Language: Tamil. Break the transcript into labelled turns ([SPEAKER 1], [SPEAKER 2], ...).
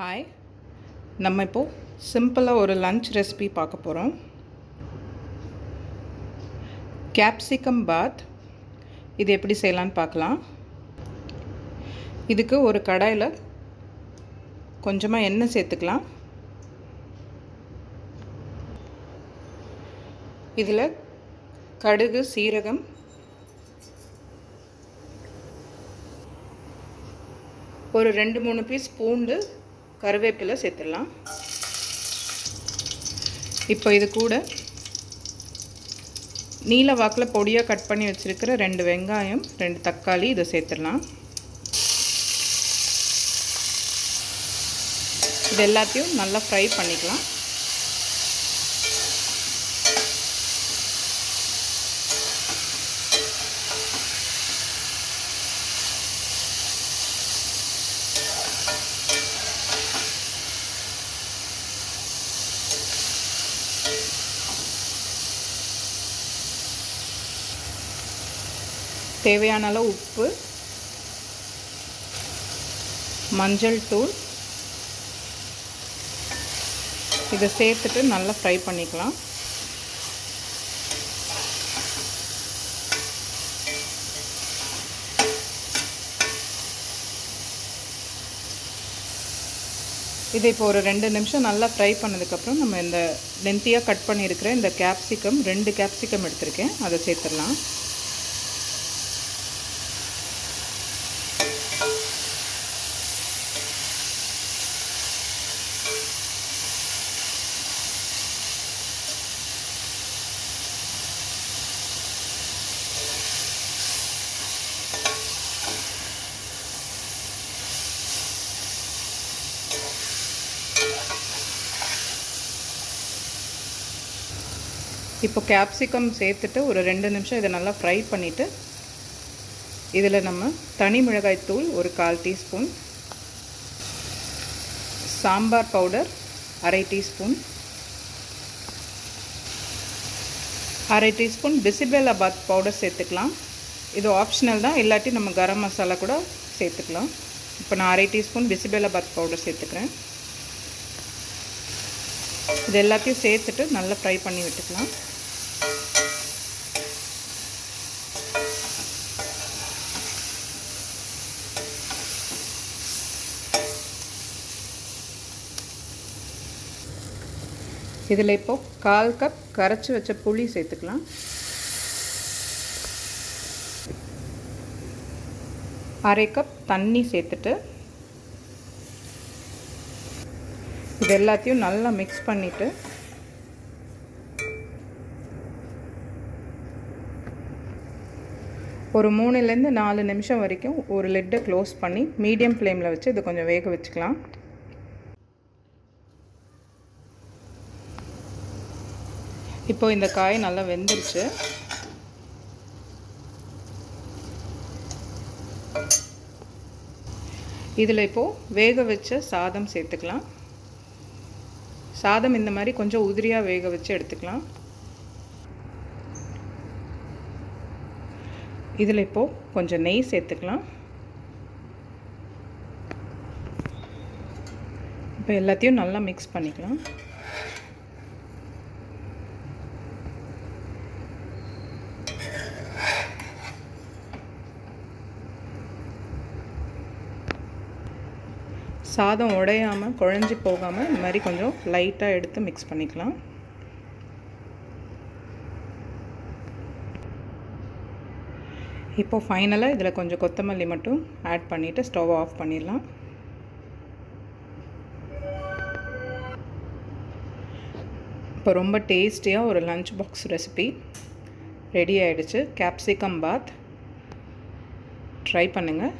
[SPEAKER 1] ஹாய் நம்ம இப்போது சிம்பிளாக ஒரு லன்ச் ரெசிபி பார்க்க போகிறோம் கேப்சிகம் பாத் இது எப்படி செய்யலான்னு பார்க்கலாம். இதுக்கு ஒரு கடாயில் கொஞ்சமாக எண்ணெய் சேர்த்துக்கலாம். இதில் கடுகு சீரகம் ஒரு ரெண்டு மூணு பீஸ் பூண்டு கருவேப்பிலை சேர்த்துடலாம். இப்போ இது கூட நீல வாக்கில் பொடியாக கட் பண்ணி வச்சுருக்கிற ரெண்டு வெங்காயம் ரெண்டு தக்காளி இதை சேர்த்துடலாம். இது எல்லாத்தையும் நல்லா ஃப்ரை பண்ணிக்கலாம். தேவையான அளவு உப்பு மஞ்சள் தூள். இதை சேர்த்துட்டு நல்லா ஃப்ரை பண்ணிக்கலாம். இதை இப்போ ஒரு ரெண்டு நிமிஷம் நல்லா ஃப்ரை பண்ணதுக்கப்புறம் நம்ம இந்த லென்த்தியாக கட் பண்ணியிருக்கிற இந்த கேப்சிகம் ரெண்டு கேப்சிகம் எடுத்திருக்கேன். அதை சேர்த்துடலாம். இப்போ கேப்சிகம் சேர்த்துட்டு ஒரு ரெண்டு நிமிஷம் இதை நல்லா ஃப்ரை பண்ணிவிட்டு இதில் நம்ம தனி மிளகாய் தூள் ஒரு கால் டீஸ்பூன் சாம்பார் பவுடர் அரை டீஸ்பூன் அரை டீஸ்பூன் பிசிபேலாபாத் பவுடர் சேர்த்துக்கலாம். இது ஆப்ஷனல் தான் இல்லாட்டி நம்ம கரம் மசாலா கூட சேர்த்துக்கலாம். இப்போ நான் அரை டீஸ்பூன் பிசிபேலாபாத் பவுடர் சேர்த்துக்கிறேன். இது எல்லாத்தையும் சேர்த்துட்டு நல்லா ஃப்ரை பண்ணி விட்டுக்கலாம். இதில் இப்போது கால் கப் கரைச்சி வச்ச புளி சேர்த்துக்கலாம். அரை கப் தண்ணி சேர்த்துட்டு இது எல்லாத்தையும் நல்லா மிக்ஸ் பண்ணிவிட்டு ஒரு மூணுலேருந்து நாலு நிமிஷம் வரைக்கும் ஒரு லெட்டை க்ளோஸ் பண்ணி மீடியம் ஃப்ளேமில் வச்சு இது கொஞ்சம் வேக வச்சுக்கலாம். இப்போது இந்த காய் நல்லா வெந்துருச்சு. இதில் இப்போது வேக வச்ச சாதம் சேர்த்துக்கலாம். சாதம் இந்த மாதிரி கொஞ்சம் உதிரியாக வேக வச்சு எடுத்துக்கலாம். இதில் இப்போது கொஞ்சம் நெய் சேர்த்துக்கலாம். இப்போ எல்லாத்தையும் நல்லா மிக்ஸ் பண்ணிக்கலாம். சாதம் உடையாமல் குழஞ்சி போகாமல் இந்த மாதிரி கொஞ்சம் லைட்டாக எடுத்து மிக்ஸ் பண்ணிக்கலாம். இப்போது ஃபைனலாக இதில் கொஞ்சம் கொத்தமல்லி மட்டும் ஆட் பண்ணிவிட்டு ஸ்டவ் ஆஃப் பண்ணிடலாம். இப்போ ரொம்ப டேஸ்டியாக ஒரு லஞ்ச் பாக்ஸ் ரெசிபி ரெடி ஆகிடுச்சு கேப்சிகம் பாத் ட்ரை பண்ணுங்கள்